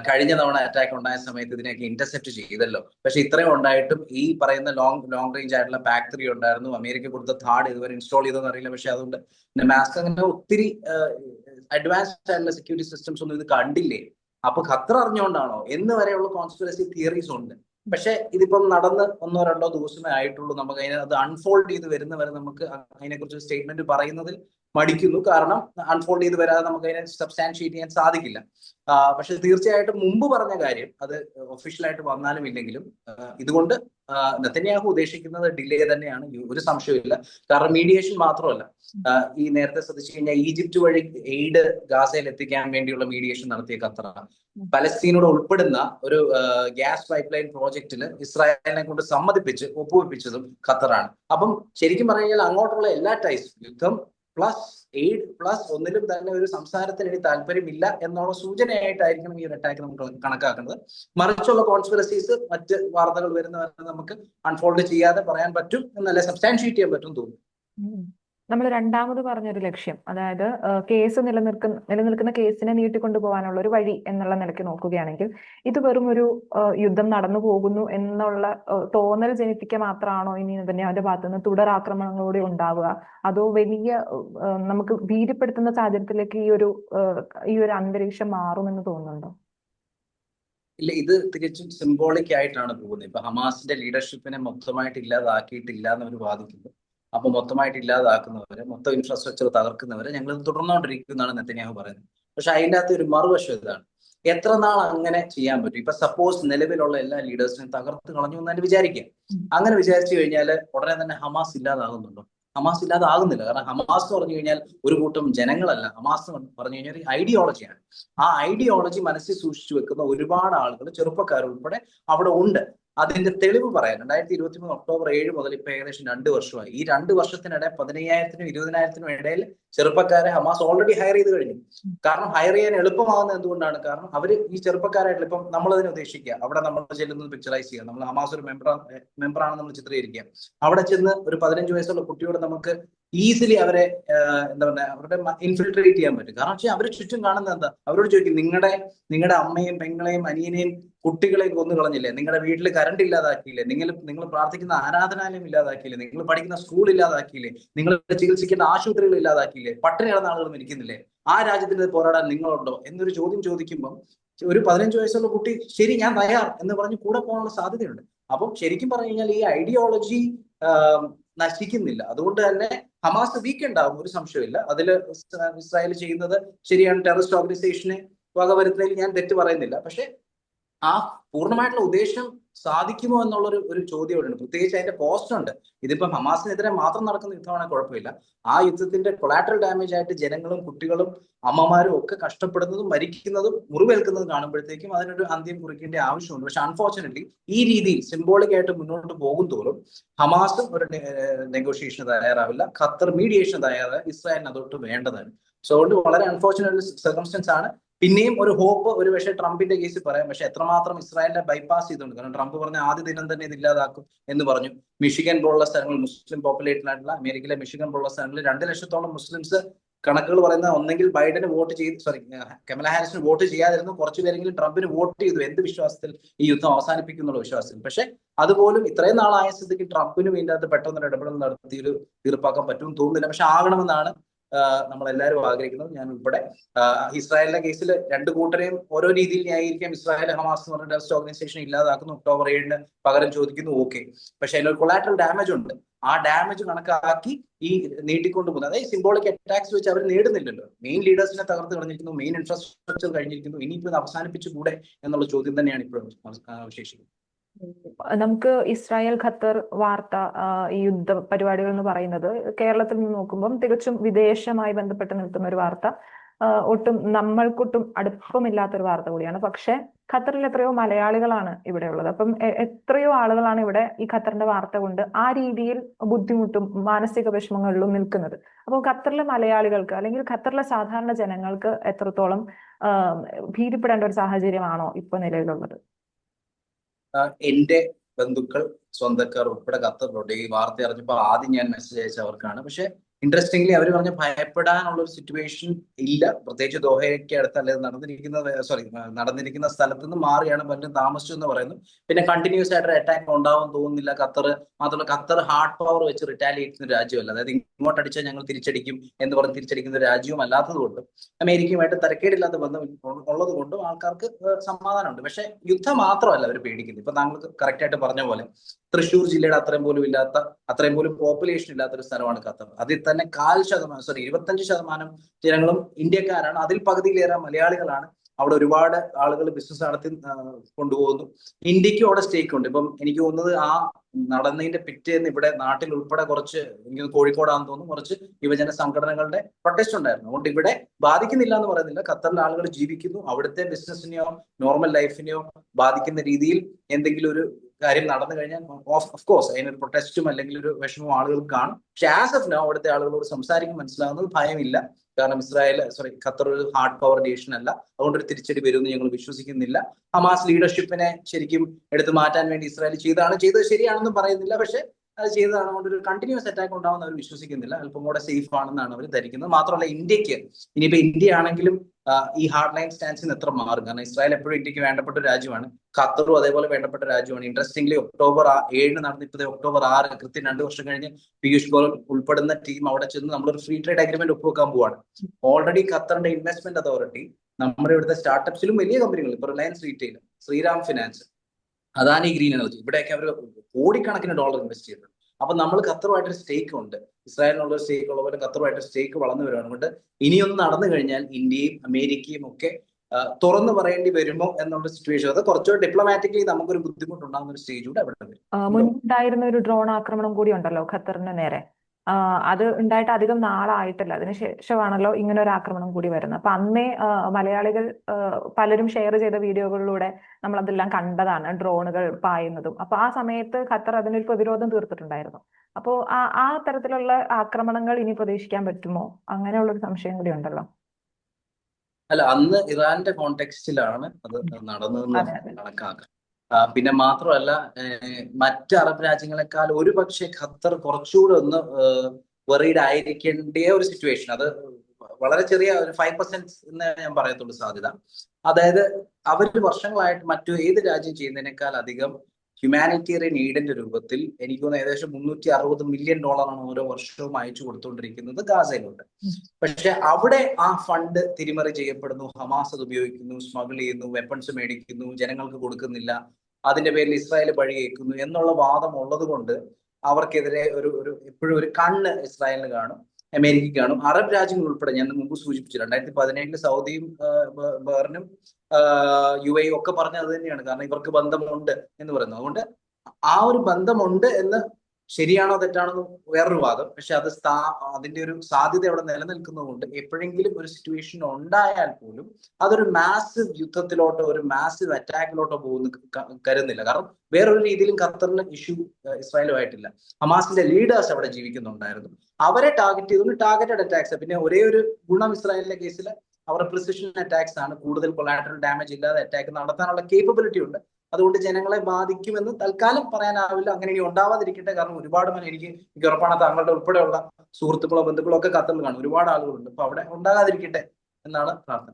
കഴിഞ്ഞ തവണ അറ്റാക്ക് ഉണ്ടായ സമയത്ത് ഇതിനെയൊക്കെ ഇന്റർസെപ്റ്റ് ചെയ്തല്ലോ. പക്ഷെ ഇത്രയും ഉണ്ടായിട്ടും ഈ പറയുന്ന ലോങ് ലോങ് റേഞ്ച് ആയിട്ടുള്ള ഫാക്ടറി ഉണ്ടായിരുന്നു. അമേരിക്ക കൊടുത്ത താഡ് ഇതുവരെ ഇൻസ്റ്റാൾ ചെയ്തെന്ന് അറിയില്ല. പക്ഷെ അതുകൊണ്ട് മാസ്ക് അങ്ങനെ ഒത്തിരി അഡ്വാൻസ്ഡ് ആയിട്ടുള്ള സെക്യൂരിറ്റി സിസ്റ്റംസ് ഒന്നും ഇത് കണ്ടില്ലേ? അപ്പൊ ഖത്തർ അറിഞ്ഞുകൊണ്ടാണോ എന്ന് വരെയുള്ള കോൺസ്പിറസി തിയറീസ് ഉണ്ട്. പക്ഷെ ഇതിപ്പം നടന്ന് ഒന്നോ രണ്ടോ ദിവസമേ ആയിട്ടുള്ളൂ. നമുക്ക് അതിനെ അത് അൺഫോൾഡ് ചെയ്ത് വരുന്നവരെ നമുക്ക് അതിനെക്കുറിച്ച് സ്റ്റേറ്റ്മെന്റ് പറയുന്നതിൽ മടിക്കുന്നു. കാരണം അൺഫോൾഡ് ചെയ്ത് വരാതെ നമുക്ക് അതിനെ സബ്സ്റ്റാൻഷിയേറ്റ് ചെയ്യാൻ സാധിക്കില്ല. പക്ഷെ തീർച്ചയായിട്ടും മുമ്പ് പറഞ്ഞ കാര്യം അത് ഒഫീഷ്യലായിട്ട് വന്നാലും ഇല്ലെങ്കിലും ഇതുകൊണ്ട് നെത്തന്യാഹു ഉദ്ദേശിക്കുന്നത് ഡിലേ തന്നെയാണ്. ഒരു സംശയമില്ല കാരണം മീഡിയേഷൻ മാത്രമല്ല. ഈ നേരത്തെ ശ്രദ്ധിച്ചു കഴിഞ്ഞാൽ ഈജിപ്റ്റ് വഴി എയ്ഡ് ഗാസയിൽ എത്തിക്കാൻ വേണ്ടിയുള്ള മീഡിയേഷൻ നടത്തിയ ഖത്തറാണ് പലസ്തീനോട് ഉൾപ്പെടുന്ന ഒരു ഗ്യാസ് പൈപ്പ് ലൈൻ പ്രോജക്റ്റിന് ഇസ്രായേലിനെ കൊണ്ട് സമ്മതിപ്പിച്ച് ഒപ്പുവെപ്പിച്ചതും ഖത്തറാണ്. അപ്പം ശരിക്കും പറഞ്ഞു കഴിഞ്ഞാൽ അങ്ങോട്ടുള്ള എല്ലാ ടൈസ് യുദ്ധം പ്ലസ് എയ്ഡ് പ്ലസ് ഒന്നിലും തന്നെ ഒരു സംസാരത്തിന് ഇനി താല്പര്യമില്ല എന്നുള്ള സൂചനയായിട്ടായിരിക്കണം ഈ ഒരു അറ്റാക്ക് നമുക്ക് കണക്കാക്കുന്നത്. മറിച്ചുള്ള കോൺസ്പിറസീസ് മറ്റ് വാർത്തകൾ വരുന്നവരെ നമുക്ക് അൺഫോൾഡ് ചെയ്യാതെ പറയാൻ പറ്റും എന്നല്ല സബ്സ്റ്റാൻഷിയേറ്റ് ചെയ്യാൻ പറ്റും തോന്നുന്നു. നമ്മൾ രണ്ടാമത് പറഞ്ഞൊരു ലക്ഷ്യം. അതായത് കേസ് നിലനിൽക്കുന്ന നിലനിൽക്കുന്ന കേസിനെ നീട്ടിക്കൊണ്ടുപോകാനുള്ള ഒരു വഴി എന്നുള്ള നിലയ്ക്ക് നോക്കുകയാണെങ്കിൽ ഇത് വെറും ഒരു യുദ്ധം നടന്നു പോകുന്നു എന്നുള്ള തോന്നൽ ജനിപ്പിക്കുക മാത്രമാണോ ഇനി നെതന്യാവിന്റെ ഭാഗത്തു നിന്ന് തുടർ ഉണ്ടാവുക? അതോ വലിയ നമുക്ക് ഭീതിപ്പെടുത്തുന്ന സാഹചര്യത്തിലേക്ക് ഈ ഒരു ഈ ഒരു അന്തരീക്ഷം മാറുമെന്ന് തോന്നുന്നുണ്ടോ? ഇല്ല ഇത് തികച്ചും സിംബോളിക് ആയിട്ടാണ് പോകുന്നത്. ഇപ്പൊ ഹമാസിന്റെ ലീഡർഷിപ്പിനെ മൊത്തമായിട്ട് ഇല്ലാതാക്കിയിട്ടില്ല എന്നവർ വാദിക്കുന്നു. അപ്പൊ മൊത്തമായിട്ട് ഇല്ലാതാക്കുന്നവരെ മൊത്തം ഇൻഫ്രാസ്ട്രക്ചർ തകർക്കുന്നവരെ ഞങ്ങൾ തുടർന്നുകൊണ്ടിരിക്കുന്നതാണ് നെത്തന്യാഹു പറയുന്നത്. പക്ഷെ അതിന്റെ അകത്ത് ഒരു മറുവശം ഇതാണ്. എത്ര നാൾ അങ്ങനെ ചെയ്യാൻ പറ്റും? ഇപ്പൊ സപ്പോസ് നിലവിലുള്ള എല്ലാ ലീഡേഴ്സിനെയും തകർത്ത് കളഞ്ഞു എന്ന് തന്നെ വിചാരിക്കാം. അങ്ങനെ വിചാരിച്ചു കഴിഞ്ഞാൽ ഉടനെ തന്നെ ഹമാസ് ഇല്ലാതാകുന്നുണ്ടോ? ഹമാസ് ഇല്ലാതാകുന്നില്ല. കാരണം ഹമാസ് എന്ന് പറഞ്ഞു കഴിഞ്ഞാൽ ഒരു കൂട്ടം ജനങ്ങളല്ല. ഹമാസ് എന്ന് പറഞ്ഞു കഴിഞ്ഞാൽ ഒരു ഐഡിയോളജിയാണ് ആ ഐഡിയോളജി മനസ്സിൽ സൂക്ഷിച്ചു വെക്കുന്ന ഒരുപാട് ആളുകൾ ചെറുപ്പക്കാർ ഉൾപ്പെടെ അവിടെ ഉണ്ട്. അതിന്റെ തെളിവ് പറയാൻ രണ്ടായിരത്തി ഇരുപത്തി മൂന്ന് ഒക്ടോബർ ഏഴ് മുതൽ ഇപ്പൊ ഏകദേശം രണ്ട് വർഷമായി. ഈ രണ്ട് വർഷത്തിനിടെ പതിനയ്യായിരത്തിനും ഇരുപതിനായിരത്തിനും ഇടയിൽ ചെറുപ്പക്കാരെ ഹമാസ് ഓൾറെഡി ഹയർ ചെയ്ത് കഴിഞ്ഞു. കാരണം ഹയർ ചെയ്യാൻ എളുപ്പമാകുന്നത് എന്തുകൊണ്ടാണ്? കാരണം അവർ ഈ ചെറുപ്പക്കാരായിട്ട് ഇപ്പം നമ്മൾ അതിനെ ഉദ്ദേശിക്കുക. അവിടെ നമ്മൾ ചെല്ലുന്നത് പിക്ചറൈസ് ചെയ്യുക. നമ്മൾ ഹമാസ് ഒരു മെമ്പർ മെമ്പറാണ് നമ്മൾ ചിത്രീകരിക്കുക. അവിടെ ചെന്ന് ഒരു പതിനഞ്ച് വയസ്സുള്ള കുട്ടിയോട് നമുക്ക് ഈസിലി അവരെ എന്താ പറയുക അവരുടെ ഇൻഫിൽട്രേറ്റ് ചെയ്യാൻ പറ്റും. കാരണം വെച്ചാൽ അവർ ചുറ്റും കാണുന്നത് എന്താ? അവരോട് ചോദിക്കും നിങ്ങളുടെ നിങ്ങളുടെ അമ്മയും പെങ്ങളെയും അനിയനെയും കുട്ടികളെയും കൊന്നു കളഞ്ഞില്ലേ? നിങ്ങളുടെ വീട്ടിൽ കറണ്ട് ഇല്ലാതാക്കിയില്ലേ? നിങ്ങൾ നിങ്ങൾ പ്രാർത്ഥിക്കുന്ന ആരാധനാലയം ഇല്ലാതാക്കിയില്ലേ? നിങ്ങൾ പഠിക്കുന്ന സ്കൂൾ ഇല്ലാതാക്കിയില്ലേ? നിങ്ങൾ ചികിത്സിക്കേണ്ട ആശുപത്രികൾ ഇല്ലാതാക്കിയില്ലേ? പട്ടിണി കിടന്ന ആളുകൾ മരിക്കുന്നില്ലേ ആ രാജ്യത്തിന് പോരാടാൻ നിങ്ങളുണ്ടോ? എന്നൊരു ചോദ്യം ചോദിക്കുമ്പം ഒരു പതിനഞ്ച് വയസ്സുള്ള കുട്ടി ശരി ഞാൻ തയ്യാർ എന്ന് പറഞ്ഞ് കൂടെ പോകാനുള്ള സാധ്യതയുണ്ട്. അപ്പം ശരിക്കും പറഞ്ഞു കഴിഞ്ഞാൽ ഈ ഐഡിയോളജി നശിക്കുന്നില്ല. അതുകൊണ്ട് തന്നെ ഹമാസ് വീക്ക് ഉണ്ടാവും ഒരു സംശയമില്ല അതിൽ ഇസ്രായേൽ ചെയ്യുന്നത് ശരിയാണ്. ടെററിസ്റ്റ് ഓർഗനൈസേഷനെ വകവരുത്തുന്നതിൽ ഞാൻ തെറ്റ് പറയുന്നില്ല. പക്ഷെ ആ പൂർണമായിട്ടുള്ള ഉദ്ദേശം സാധിക്കുമോ എന്നുള്ളൊരു ഒരു ചോദ്യം ഇവിടെ ഉണ്ട് പ്രത്യേകിച്ച് അതിന്റെ കോസ്റ്റ് ഉണ്ട്. ഇതിപ്പോ ഹമാസിനെതിരെ മാത്രം നടക്കുന്ന യുദ്ധമാണെങ്കിൽ കുഴപ്പമില്ല. ആ യുദ്ധത്തിന്റെ കൊളാറ്ററൽ ഡാമേജ് ആയിട്ട് ജനങ്ങളും കുട്ടികളും അമ്മമാരും ഒക്കെ കഷ്ടപ്പെടുന്നതും മരിക്കുന്നതും മുറിവേൽക്കുന്നതും കാണുമ്പോഴത്തേക്കും അതിനൊരു അന്ത്യം കുറിക്കേണ്ട ആവശ്യമുണ്ട്. പക്ഷെ അൺഫോർച്ചുനേറ്റ്ലി ഈ രീതിയിൽ സിംബോളിക് ആയിട്ട് മുന്നോട്ട് പോകും തോറും ഹമാസും ഒരു നെഗോഷിയേഷന് തയ്യാറാവില്ല. ഖത്തർ മീഡിയേഷൻ തയ്യാറാവില്ല ഇസ്രായേലിന് അതൊട്ട് വേണ്ടതാണ്. സോ അതുകൊണ്ട് വളരെ അൺഫോർച്ചുനേറ്റ് സർക്കംസ്റ്റൻസ് ആണ്. പിന്നെയും ഒരു ഹോപ്പ് ഒരു പക്ഷേ ട്രംപിന്റെ കേസിൽ പറയാം. പക്ഷെ എത്രമാത്രം ഇസ്രായേലിനെ ബൈപ്പാസ് ചെയ്തിട്ടുണ്ട്. കാരണം ട്രംപ് പറഞ്ഞ ആദ്യ ദിനം തന്നെ ഇത് ഇല്ലാതാക്കും എന്ന് പറഞ്ഞു. മിഷിഗൻ പോലുള്ള സ്ഥലങ്ങൾ മുസ്ലിം പോപ്പുലേറ്റഡ് ആയിട്ടുള്ള അമേരിക്കയിലെ മിഷിഗൻ പോലുള്ള സ്ഥലങ്ങളിൽ രണ്ട് ലക്ഷത്തോളം മുസ്ലിംസ് കണക്കുകൾ പറയുന്ന ഒന്നെങ്കിൽ ബൈഡന് വോട്ട് ചെയ്ത് സോറി കമല ഹാരിസിന് വോട്ട് ചെയ്യാതിരുന്നു. കുറച്ചു പേരെങ്കിലും ട്രംപിന് വോട്ട് ചെയ്തു. എന്ത് വിശ്വാസത്തിൽ ഈ യുദ്ധം അവസാനിപ്പിക്കുന്നുള്ള വിശ്വാസത്തിൽ. പക്ഷെ അതുപോലും ഇത്രയും നാളായ സ്ഥിതിക്ക് ട്രംപിനും വേണ്ടി അത് പെട്ടെന്ന് ഇടപെടൽ നടത്തി ഒരു തീർപ്പാക്കാൻ പറ്റുമെന്ന് തോന്നുന്നില്ല. പക്ഷെ ആകണമെന്നാണ് നമ്മൾ എല്ലാവരും ആഗ്രഹിക്കുന്നത് ഞാൻ ഉൾപ്പെടെ ഇസ്രായേലിന്റെ കേസിൽ രണ്ട് കൂട്ടരെയും ഓരോ രീതിയിൽ ന്യായീകരിക്കാം ഇസ്രായേൽ ഹമാസ് എന്ന് പറഞ്ഞ ടെററിസ്റ്റ് ഓർഗനൈസേഷൻ ഇല്ലാതാക്കുന്നു. ഒക്ടോബർ ഏഴിന് പകരം ചോദിക്കുന്നു ഓക്കെ പക്ഷെ അതിനൊരു കൊളാറ്ററൽ ഡാമേജ് ഉണ്ട്. ആ ഡാമേജ് കണക്കാക്കി ഈ നീട്ടിക്കൊണ്ട് പോകുന്നത് അതായത് സിംബോളിക് അറ്റാക്സ് വെച്ച് അവർ നേടുന്നില്ലല്ലോ. മെയിൻ ലീഡേഴ്സിനെ തകർത്ത് കളഞ്ഞിരിക്കുന്നു മെയിൻ ഇൻഫ്രാസ്ട്രക്ചർ കഴിഞ്ഞിരിക്കുന്നു. ഇനിയിപ്പോൾ ഇത് അവസാനിപ്പിച്ചുകൂടെ എന്നുള്ള ചോദ്യം തന്നെയാണ് ഇപ്പോഴും അവശേഷിക്കുന്നത് നമുക്ക് ഇസ്രായേൽ ഖത്തർ വാർത്ത ഈ യുദ്ധ പരിപാടികൾ എന്ന് പറയുന്നത് കേരളത്തിൽ നിന്ന് നോക്കുമ്പോൾ തികച്ചും വിദേശമായി ബന്ധപ്പെട്ട് നിൽക്കുന്ന ഒരു വാർത്ത. ഒട്ടും നമ്മൾക്കൊട്ടും അടുപ്പമില്ലാത്തൊരു വാർത്ത കൂടിയാണ്. പക്ഷെ ഖത്തറിൽ എത്രയോ മലയാളികളാണ് ഇവിടെ ഉള്ളത്. അപ്പം എത്രയോ ആളുകളാണ് ഇവിടെ ഈ ഖത്തറിന്റെ വാർത്ത കൊണ്ട് ആ രീതിയിൽ ബുദ്ധിമുട്ടും മാനസിക വിഷമങ്ങളിലും നിൽക്കുന്നത്. അപ്പോൾ ഖത്തറിലെ മലയാളികൾക്ക് അല്ലെങ്കിൽ ഖത്തറിലെ സാധാരണ ജനങ്ങൾക്ക് എത്രത്തോളം ഭീതിപ്പെടേണ്ട ഒരു സാഹചര്യമാണോ ഇപ്പൊ നിലവിലുള്ളത്? എന്റെ ബന്ധുക്കൾ സ്വന്തക്കാർ ഉൾപ്പെടെ ഖത്തറിലുണ്ട് ഈ വാർത്ത അറിഞ്ഞപ്പോൾ ആദ്യം ഞാൻ മെസ്സേജ് അയച്ച അവർക്കാണ്. പക്ഷെ ഇൻട്രസ്റ്റിംഗ്ലി അവർ പറഞ്ഞ ഭയപ്പെടാനുള്ള ഒരു സിറ്റുവേഷൻ ഇല്ല. പ്രത്യേകിച്ച് ദോഹയ്ക്ക് അടുത്ത് അല്ലെങ്കിൽ നടന്നിരിക്കുന്ന സോറി നടന്നിരിക്കുന്ന സ്ഥലത്ത് നിന്ന് മാറിയാണ് പലരും താമസിച്ചു എന്ന് പറയുന്നു. പിന്നെ കണ്ടിന്യൂസ് ആയിട്ട് അറ്റാക്ക് ഉണ്ടാവും തോന്നുന്നില്ല. ഖത്തർ മാത്രമല്ല ഖത്തർ ഹാർഡ് പവർ വെച്ച് റിറ്റാലിയേറ്റ് ചെയ്യുന്ന രാജ്യമല്ല. അതായത് ഇങ്ങോട്ട് അടിച്ചാൽ ഞങ്ങൾ തിരിച്ചടിക്കും എന്ന് പറഞ്ഞ് തിരിച്ചടിക്കുന്ന രാജ്യവും അല്ലാത്തത് കൊണ്ടും അമേരിക്കയുമായിട്ട് തരക്കേടില്ലാത്ത ബന്ധം ഉള്ളത് കൊണ്ടും ആൾക്കാർക്ക് സമാധാനമുണ്ട്. പക്ഷെ യുദ്ധം മാത്രമല്ല അവർ പേടിക്കുന്നത്. ഇപ്പൊ താങ്കൾക്ക് കറക്റ്റ് ആയിട്ട് പറഞ്ഞ പോലെ തൃശ്ശൂർ ജില്ലയുടെ അത്രയും പോലും ഇല്ലാത്ത അത്രയും പോലും പോപ്പുലേഷൻ ഇല്ലാത്ത ഒരു സ്ഥലമാണ് ഖത്തർ. അതിൽ തന്നെ കാൽ ശതമാനം സോറി ഇരുപത്തഞ്ച് ശതമാനം ജനങ്ങളും ഇന്ത്യക്കാരാണ്. അതിൽ പകുതിയിലേറെ മലയാളികളാണ് അവിടെ ഒരുപാട് ആളുകൾ ബിസിനസ് നടത്തി കൊണ്ടുപോകുന്നു. ഇന്ത്യക്കും അവിടെ സ്റ്റേക്ക് ഉണ്ട്. ഇപ്പം എനിക്ക് തോന്നുന്നത് ആ നടന്നതിന്റെ പിറ്റേന്ന് ഇവിടെ നാട്ടിൽ ഉൾപ്പെടെ കുറച്ച് എനിക്ക് കോഴിക്കോടാന്ന് തോന്നുന്നു കുറച്ച് യുവജന സംഘടനകളുടെ പ്രൊട്ടസ്റ്റ് ഉണ്ടായിരുന്നു. അതുകൊണ്ട് ഇവിടെ ബാധിക്കുന്നില്ല എന്ന് പറയുന്നില്ല. ഖത്തറിലെ ആളുകൾ ജീവിക്കുന്നു. അവിടുത്തെ ബിസിനസ്സിനെയോ നോർമൽ ലൈഫിനെയോ ബാധിക്കുന്ന രീതിയിൽ എന്തെങ്കിലും ഒരു കാര്യം നടന്നു കഴിഞ്ഞാൽ ഓഫ് കോഴ്സ് അതിനൊരു പ്രൊട്ടസ്റ്റും അല്ലെങ്കിൽ ഒരു വിഷമവും ആളുകൾ കാണും. പക്ഷെ ആസ് എഫ് നോ അവിടുത്തെ ആളുകളോട് സംസാരിക്കും മനസ്സിലാകുന്നത് ഭയമില്ല. കാരണം ഇസ്രായേൽ സോറി ഖത്തർ ഒരു ഹാർഡ് പവർ നേഷൻ അല്ല. അതുകൊണ്ട് ഒരു തിരിച്ചടി വരുമെന്ന് ഞങ്ങൾ വിശ്വസിക്കുന്നില്ല. ഹമാസ് ലീഡർഷിപ്പിനെ ശരിക്കും എടുത്തു മാറ്റാൻ വേണ്ടി ഇസ്രായേൽ ചെയ്താണ് ചെയ്തത് ശരിയാണെന്നും പറയുന്നില്ല. പക്ഷെ അത് ചെയ്തതാണ് അതുകൊണ്ട് ഒരു കണ്ടിന്യൂസ് അറ്റാക്ക് ഉണ്ടാവുന്ന അവർ വിശ്വസിക്കുന്നില്ല. അല്പം കൂടെ സേഫ് ആണെന്നാണ് അവർ ധരിക്കുന്നത്. മാത്രമല്ല ഇന്ത്യയ്ക്ക് ഇനിയിപ്പോ ഇന്ത്യ ആണെങ്കിലും ഈ ഹാർഡ് ലൈൻ സ്റ്റാൻസിൽ നിന്ന് എത്ര മാറും? കാരണം ഇസ്രായേൽ എപ്പോഴും ഇന്ത്യയ്ക്ക് വേണ്ടപ്പെട്ട രാജ്യമാണ്. ഖത്തറും അതേപോലെ വേണ്ടപ്പെട്ട രാജ്യമാണ്. ഇൻട്രസ്റ്റിംഗ്ലി ഒക്ടോബർ ഏഴിന് നടന്നിപ്പോ ഒക്ടോബർ ആറ് കൃത്യം രണ്ട് വർഷം കഴിഞ്ഞ് പീയൂഷ് ഗോയൽ ഉൾപ്പെടുന്ന ടീം അവിടെ ചെന്ന് നമ്മളൊരു ഫ്രീ ട്രേഡ് അഗ്രിമെന്റ് ഒപ്പുവെക്കാൻ പോവാണ്. ഓൾറെഡി ഖത്തറിന്റെ ഇൻവെസ്റ്റ്മെന്റ് അതോറിറ്റി നമ്മുടെ ഇവിടുത്തെ സ്റ്റാർട്ടപ്സിലും വലിയ കമ്പനികൾ ഇപ്പൊ Reliance retail Shriram finance Adani green energy ഇവിടെയൊക്കെ അവർ കോടിക്കണക്കിന് ഡോളർ ഇൻവെസ്റ്റ് ചെയ്തിട്ടുണ്ട് അപ്പൊ നമ്മൾ ഖത്തറുമായിട്ടൊരു സ്റ്റേക്ക് ഉണ്ട്. ഇസ്രായേലിനുള്ള ഒരു സ്റ്റേക്ക് ഉള്ള പോലെ ഖത്തറുമായിട്ട് സ്റ്റേക്ക് വളർന്നു വരുവാണ് അതുകൊണ്ട് ഇനിയൊന്ന് നടന്നു കഴിഞ്ഞാൽ ഇന്ത്യയും അമേരിക്കയും ഒക്കെ തുറന്നു പറയേണ്ടി വരുമോ എന്നുള്ള സിറ്റുവേഷൻ അത് കുറച്ചുകൂടി ഡിപ്ലോമാറ്റിക്കലി നമുക്കൊരു ബുദ്ധിമുട്ടുണ്ടാകുന്ന ഒരു സ്റ്റേജ് കൂടെ അവിടെ വരും. മുൻപുണ്ടായിരുന്ന ഒരു ഡ്രോൺ ആക്രമണം കൂടി ഉണ്ടല്ലോ ഖത്തറിന് നേരെ. അത് ഉണ്ടായിട്ട് അധികം നാളായിട്ടില്ല. അതിനുശേഷമാണല്ലോ ഇങ്ങനെ ഒരു ആക്രമണം കൂടി വരുന്നത്. അപ്പൊ അന്നേ മലയാളികൾ പലരും ഷെയർ ചെയ്ത വീഡിയോകളിലൂടെ നമ്മൾ അതെല്ലാം കണ്ടതാണ്. ഡ്രോണുകൾ പായുന്നതും. അപ്പൊ ആ സമയത്ത് ഖത്തർ അതിനൊരു പ്രതിരോധം തീർത്തിട്ടുണ്ടായിരുന്നു. അപ്പോ ആ ആ തരത്തിലുള്ള ആക്രമണങ്ങൾ ഇനി പ്രതീക്ഷിക്കാൻ പറ്റുമോ? അങ്ങനെയുള്ള ഒരു സംശയം കൂടി ഉണ്ടല്ലോ. അല്ല അന്ന് ഇറാന്റെ കോണ്ടെക്സ്റ്റിലാണ് അത് നടന്നതെന്ന് കണക്കാക്കാം. പിന്നെ മാത്രമല്ല മറ്റ് അറബ് രാജ്യങ്ങളെക്കാൾ ഒരു പക്ഷേ ഖത്തർ കുറച്ചുകൂടെ ഒന്ന് വെറീഡ് ആയിരിക്കേണ്ട ഒരു സിറ്റുവേഷൻ അത് വളരെ ചെറിയ ഒരു ഫൈവ് പെർസെന്റ് എന്ന് ഞാൻ പറയത്തുള്ളൂ സാധ്യത. അതായത് അവർ വർഷങ്ങളായിട്ട് മറ്റു ഏത് രാജ്യം ചെയ്യുന്നതിനേക്കാൾ അധികം ഹ്യൂമാനിറ്റേറിയൻ എയ്ഡിന്റെ രൂപത്തിൽ എനിക്ക് തോന്നുന്നു ഏകദേശം മുന്നൂറ്റി അറുപത് മില്യൺ ഡോളറാണ് ഓരോ വർഷവും അയച്ചു കൊടുത്തുകൊണ്ടിരിക്കുന്നത് ഗാസയിലുണ്ട്. പക്ഷെ അവിടെ ആ ഫണ്ട് തിരിമറി ചെയ്യപ്പെടുന്നു ഹമാസ് അത് ഉപയോഗിക്കുന്നു സ്മഗിൾ ചെയ്യുന്നു വെപ്പൺസ് മേടിക്കുന്നു ജനങ്ങൾക്ക് കൊടുക്കുന്നില്ല. അതിന്റെ പേരിൽ ഇസ്രായേൽ പഴി കേൾക്കുന്നു എന്നുള്ള വാദം ഉള്ളത് കൊണ്ട് അവർക്കെതിരെ ഒരു ഒരു എപ്പോഴും ഒരു കണ്ണ് ഇസ്രായേലിന് കാണും അമേരിക്കയ്ക്ക് കാണും. അറബ് രാജ്യങ്ങൾ ഉൾപ്പെടെ ഞാൻ മുമ്പ് സൂചിപ്പിച്ചു രണ്ടായിരത്തി പതിനേഴിൽ സൗദിയും ബേറിനും യു എ ഒക്കെ പറഞ്ഞത് തന്നെയാണ്. കാരണം ഇവർക്ക് ബന്ധമുണ്ട് എന്ന് പറയുന്നത്. അതുകൊണ്ട് ആ ഒരു ബന്ധമുണ്ട് എന്ന് ശരിയാണോ തെറ്റാണോ വേറൊരു വാദം. പക്ഷെ അത് സ്ഥാ അതിന്റെ ഒരു സാധ്യത അവിടെ നിലനിൽക്കുന്നതുകൊണ്ട് എപ്പോഴെങ്കിലും ഒരു സിറ്റുവേഷൻ ഉണ്ടായാൽ പോലും അതൊരു മാസീവ് യുദ്ധത്തിലോട്ടോ ഒരു മാസീവ് അറ്റാക്കിലോട്ടോ പോകുന്ന കരുതുന്നില്ല കാരണം വേറൊരു രീതിയിലും ഖത്തറിന് ഇഷ്യൂ ഇസ്രായേലുമായിട്ടില്ല ഹമാസിന്റെ ലീഡേഴ്സ് അവിടെ ജീവിക്കുന്നുണ്ടായിരുന്നു. അവരെ ടാർഗറ്റ് ചെയ്തുകൊണ്ട് ടാർഗറ്റഡ് അറ്റാക്സ് പിന്നെ ഒരേ ഒരു ഗുണം ഇസ്രായേലിന്റെ കേസിൽ അവരുടെ പ്രിസിഷൻ അറ്റാക്സ് ആണ്. കൂടുതൽ കൊളാറ്ററൽ ഡാമേജ് ഇല്ലാതെ അറ്റാക്ക് നടത്താനുള്ള കേപ്പബിലിറ്റി ഉണ്ട്. അതുകൊണ്ട് ജനങ്ങളെ ബാധിക്കുമെന്ന് തൽക്കാലം പറയാനാവില്ല. അങ്ങനെ ഇനി ഉണ്ടാവാതിരിക്കട്ടെ. കാരണം ഒരുപാട് പേര് എനിക്ക് എനിക്ക് ഉറപ്പാണ് താങ്കളുടെ ഉൾപ്പെടെയുള്ള സുഹൃത്തുക്കളോ ബന്ധുക്കളോ ഒക്കെ കത്തുകൾ കാണും. ഒരുപാട് ആളുകളുണ്ട്. അപ്പൊ അവിടെ ഉണ്ടാകാതിരിക്കട്ടെ എന്നാണ് പ്രാർത്ഥന.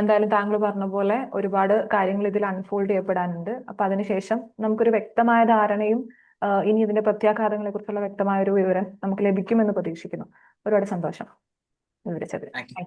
എന്തായാലും താങ്കൾ പറഞ്ഞ പോലെ ഒരുപാട് കാര്യങ്ങൾ ഇതിൽ അൺഫോൾഡ് ചെയ്യപ്പെടാനുണ്ട്. അപ്പൊ അതിനുശേഷം നമുക്കൊരു വ്യക്തമായ ധാരണയും ഇനി ഇതിന്റെ പ്രത്യാഘാതങ്ങളെ കുറിച്ചുള്ള വ്യക്തമായ ഒരു വിവരം നമുക്ക് ലഭിക്കുമെന്ന് പ്രതീക്ഷിക്കുന്നു. ഒരുപാട് സന്തോഷം. വിവരിച്ചത്. Thank you